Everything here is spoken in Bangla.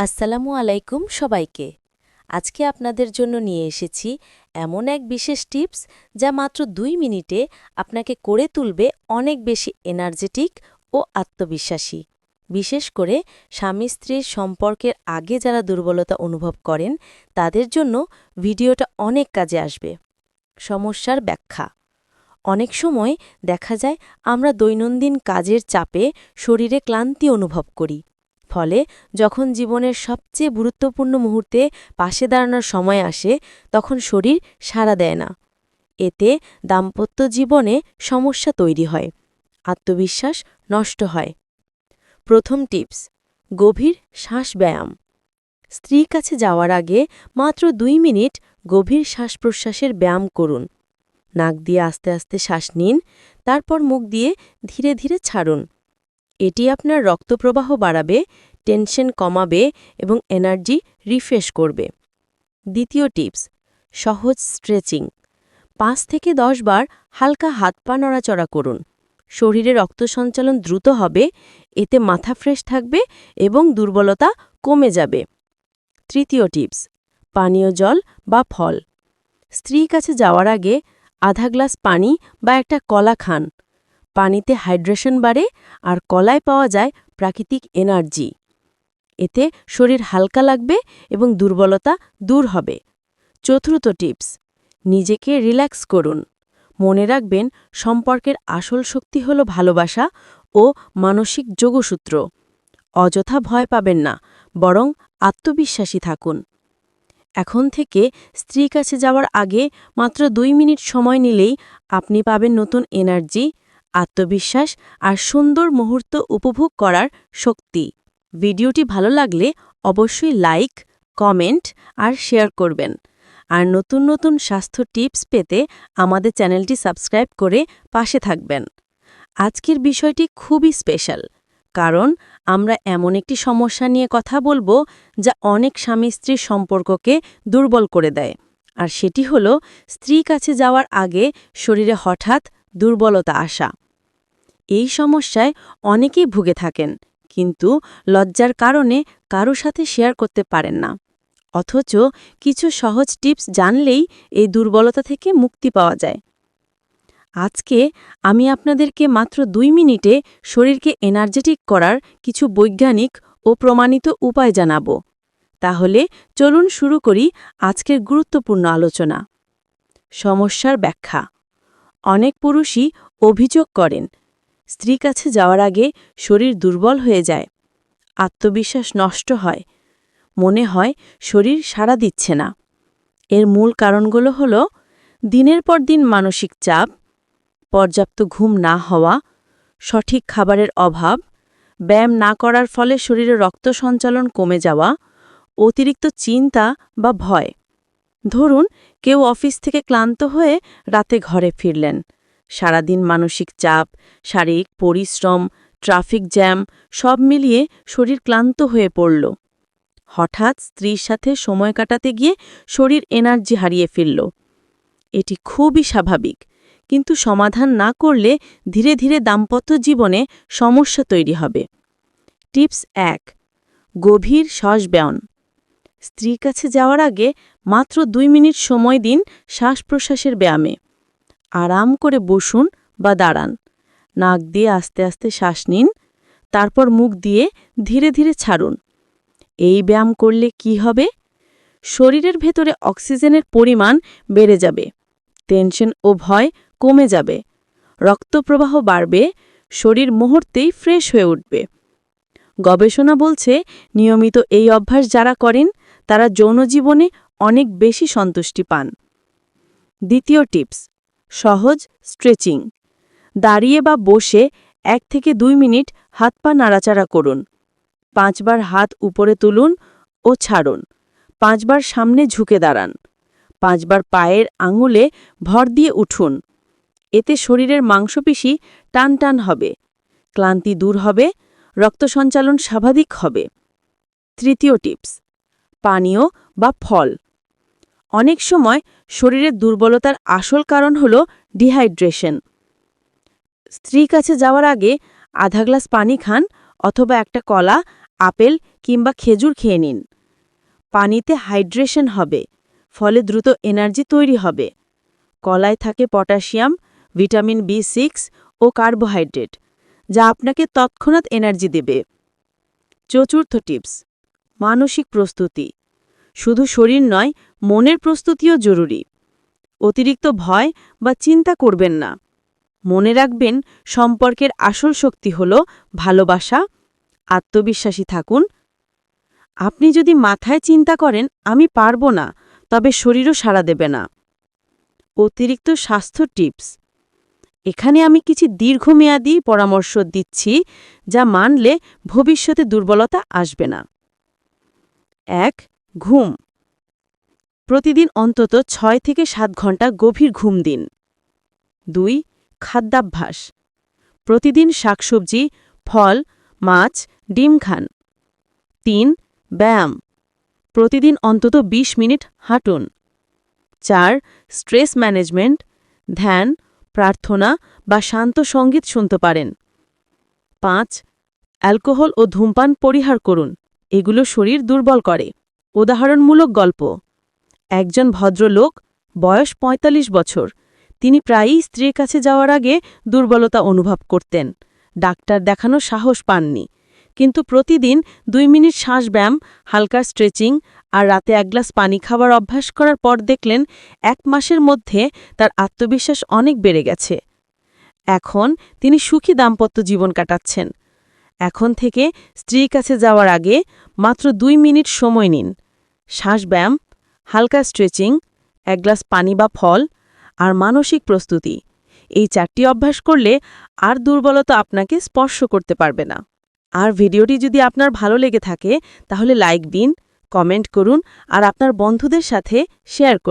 আসসালামু আলাইকুম সবাইকে। আজকে আপনাদের জন্য নিয়ে এসেছি এমন এক বিশেষ টিপস যা মাত্র দুই মিনিটে আপনাকে করে তুলবে অনেক বেশি এনার্জেটিক ও আত্মবিশ্বাসী। বিশেষ করে স্বামী স্ত্রীর সম্পর্কের আগে যারা দুর্বলতা অনুভব করেন, তাদের জন্য ভিডিওটা অনেক কাজে আসবে। সমস্যার ব্যাখ্যা। অনেক সময় দেখা যায় আমরা দৈনন্দিন কাজের চাপে শরীরে ক্লান্তি অনুভব করি। ফলে যখন জীবনের সবচেয়ে গুরুত্বপূর্ণ মুহূর্তে পাশে দাঁড়ানোর সময় আসে, তখন শরীর সাড়া দেয় না। এতে দাম্পত্য জীবনে সমস্যা তৈরি হয়, আত্মবিশ্বাস নষ্ট হয়। প্রথম টিপস, গভীর শ্বাস ব্যায়াম। স্ত্রীর কাছে যাওয়ার আগে মাত্র দুই মিনিট গভীর শ্বাস প্রশ্বাসের ব্যায়াম করুন। নাক দিয়ে আস্তে আস্তে শ্বাস নিন, তারপর মুখ দিয়ে ধীরে ধীরে ছাড়ুন। এটি আপনার রক্তপ্রবাহ বাড়াবে, টেনশন কমাবে এবং এনার্জি রিফ্রেশ করবে। দ্বিতীয় টিপস, সহজ স্ট্রেচিং। পাঁচ থেকে দশ বার হালকা হাত পা নড়াচড়া করুন। শরীরে রক্ত সঞ্চালন দ্রুত হবে, এতে মাথা ফ্রেশ থাকবে এবং দুর্বলতা কমে যাবে। তৃতীয় টিপস, পানীয় জল বা ফল। স্ত্রীর কাছে যাওয়ার আগে আধা গ্লাস পানি বা একটা কলা খান। পানিতে হাইড্রেশন বাড়ে আর কলায় পাওয়া যায় প্রাকৃতিক এনার্জি। এতে শরীর হালকা লাগবে এবং দুর্বলতা দূর হবে। চতুর্থ টিপস, নিজেকে রিল্যাক্স করুন। মনে রাখবেন, সম্পর্কের আসল শক্তি হল ভালোবাসা ও মানসিক যোগসূত্র। অযথা ভয় পাবেন না, বরং আত্মবিশ্বাসী থাকুন। এখন থেকে স্ত্রী কাছে যাওয়ার আগে মাত্র দুই মিনিট সময় নিলেই আপনি পাবেন নতুন এনার্জি আত্মবিশ্বাস আর সুন্দর মুহূর্ত উপভোগ করার শক্তি। ভিডিওটি ভালো লাগলে অবশ্যই লাইক, কমেন্ট আর শেয়ার করবেন। আর নতুন নতুন স্বাস্থ্য টিপস পেতে আমাদের চ্যানেলটি সাবস্ক্রাইব করে পাশে থাকবেন। আজকের বিষয়টি খুবই স্পেশাল, কারণ আমরা এমন একটি সমস্যা নিয়ে কথা বলব যা অনেক স্বামী স্ত্রীর সম্পর্ককে দুর্বল করে দেয়। আর সেটি হল স্ত্রী কাছে যাওয়ার আগে শরীরে হঠাৎ দুর্বলতা আসা এই সমস্যায় অনেকেই ভুগে থাকেন, কিন্তু লজ্জার কারণে কারও সাথে শেয়ার করতে পারেন না। অথচ কিছু সহজ টিপস জানলেই এই দুর্বলতা থেকে মুক্তি পাওয়া যায়। আজকে আমি আপনাদেরকে মাত্র দুই মিনিটে শরীরকে এনার্জেটিক করার কিছু বৈজ্ঞানিক ও প্রমাণিত উপায় জানাব। তাহলে চলুন শুরু করি আজকের গুরুত্বপূর্ণ আলোচনা। সমস্যার ব্যাখ্যা। অনেক পুরুষই অভিযোগ করেন স্ত্রী কাছে যাওয়ার আগে শরীর দুর্বল হয়ে যায়, আত্মবিশ্বাস নষ্ট হয়, মনে হয় শরীর সাড়া দিচ্ছে না। এর মূল কারণগুলো হল, দিনের পর দিন মানসিক চাপ, পর্যাপ্ত ঘুম না হওয়া, সঠিক খাবারের অভাব, ব্যায়াম না করার ফলে শরীরে রক্ত সঞ্চালন কমে যাওয়া, অতিরিক্ত চিন্তা বা ভয়। ধরুন, কেউ অফিস থেকে ক্লান্ত হয়ে রাতে ঘরে ফিরলেন। সারাদিন মানসিক চাপ, শারীরিক পরিশ্রম, ট্রাফিক জ্যাম, সব মিলিয়ে শরীর ক্লান্ত হয়ে পড়ল। হঠাৎ স্ত্রীর সাথে সময় কাটাতে গিয়ে শরীর এনার্জি হারিয়ে ফেলল। এটি খুবই স্বাভাবিক, কিন্তু সমাধান না করলে ধীরে ধীরে দাম্পত্য জীবনে সমস্যা তৈরি হবে। টিপস এক, গভীর শ্বাস ব্যায়ন স্ত্রীর কাছে যাওয়ার আগে মাত্র দুই মিনিট সময় দিন শ্বাস প্রশ্বাসের ব্যায়ামে। আরাম করে বসুন বা দাঁড়ান। নাক দিয়ে আস্তে আস্তে শ্বাস নিন, তারপর মুখ দিয়ে ধীরে ধীরে ছাড়ুন। এই ব্যায়াম করলে কি হবে? শরীরের ভেতরে অক্সিজেনের পরিমাণ বেড়ে যাবে, টেনশন ও ভয় কমে যাবে, রক্তপ্রবাহ বাড়বে, শরীর মুহূর্তেই ফ্রেশ হয়ে উঠবে। গবেষণা বলছে, নিয়মিত এই অভ্যাস যারা করেন, তারা যৌন জীবনে অনেক বেশি সন্তুষ্টি পান। দ্বিতীয় টিপস, সহজ স্ট্রেচিং। দাঁড়িয়ে বা বসে এক থেকে দুই মিনিট হাত পা নাড়াচাড়া করুন। পাঁচবার হাত উপরে তুলুন ও ছাড়ুন। পাঁচবার সামনে ঝুঁকে দাঁড়ান। পাঁচবার পায়ের আঙুলে ভর দিয়ে উঠুন। এতে শরীরের মাংসপেশি টান টান হবে। ক্লান্তি দূর হবে, রক্ত সঞ্চালন স্বাভাবিক হবে। তৃতীয় টিপস, পানীয় বা ফল। অনেক সময় শরীরের দুর্বলতার আসল কারণ হল ডিহাইড্রেশন। স্ত্রী কাছে যাওয়ার আগে আধা গ্লাস পানি খান অথবা একটা কলা, আপেল কিংবা খেজুর খেয়ে নিন। পানিতে হাইড্রেশন হবে, ফলে দ্রুত এনার্জি তৈরি হবে। কলায় থাকে পটাশিয়াম, ভিটামিন বি সিক্স ও কার্বোহাইড্রেট, যা আপনাকে তৎক্ষণাৎ এনার্জি দেবে। চতুর্থ টিপস, মানসিক প্রস্তুতি। শুধু শরীর নয় মনের প্রস্তুতিও জরুরি। অতিরিক্ত ভয় বা চিন্তা করবেন না। মনে রাখবেন, সম্পর্কের আসল শক্তি হল ভালোবাসা, আত্মবিশ্বাসী থাকুন। আপনি যদি মাথায় চিন্তা করেন, আমি পারব না, তবে শরীরও সাড়া দেবে না। অতিরিক্ত স্বাস্থ্য টিপস। এখানে আমি কিছু দীর্ঘমেয়াদী পরামর্শ দিচ্ছি, যা মানলে ভবিষ্যতে দুর্বলতা আসবে না। এক, ঘুম। প্রতিদিন অন্তত ছয় থেকে সাত ঘণ্টা গভীর ঘুম দিন। দুই, খাদ্যাভ্যাস। প্রতিদিন শাকসবজি, ফল, মাছ, ডিম খান। তিন, ব্যায়াম। প্রতিদিন অন্তত ২০ মিনিট হাঁটুন। চার, স্ট্রেস ম্যানেজমেন্ট, ধ্যান, প্রার্থনা বা শান্ত সংগীত শুনতে পারেন। পাঁচ, অ্যালকোহল ও ধূমপান পরিহার করুন। এগুলো শরীর দুর্বল করে। উদাহরণমূলক গল্প। একজন ভদ্রলোক, বয়স ৪৫ বছর। তিনি প্রায়ই স্ত্রীর কাছে যাওয়ার আগে দুর্বলতা অনুভব করতেন। ডাক্তার দেখানো সাহস পাননি। কিন্তু প্রতিদিন দুই মিনিট শ্বাসব্যায়াম, হালকা স্ট্রেচিং আর রাতে এক গ্লাস পানি খাওয়ার অভ্যাস করার পর দেখলেন এক মাসের মধ্যে তার আত্মবিশ্বাস অনেক বেড়ে গেছে। এখন তিনি সুখী দাম্পত্য জীবন কাটাচ্ছেন। এখন থেকে স্ত্রীর কাছে যাওয়ার আগে মাত্র দুই মিনিট সময় নিন। শ্বাসব্যায়াম হালকা স্ট্রেচিং, এক গ্লাস পানি বা ফল, আর মানসিক প্রস্তুতি। এই চারটি অভ্যাস করলে আর দুর্বলতা আপনাকে স্পর্শ করতে পারবে না। আর ভিডিওটি যদি আপনার ভালো লেগে থাকে, তাহলে লাইক দিন, কমেন্ট করুন, আর আপনার বন্ধুদের সাথে শেয়ার করুন।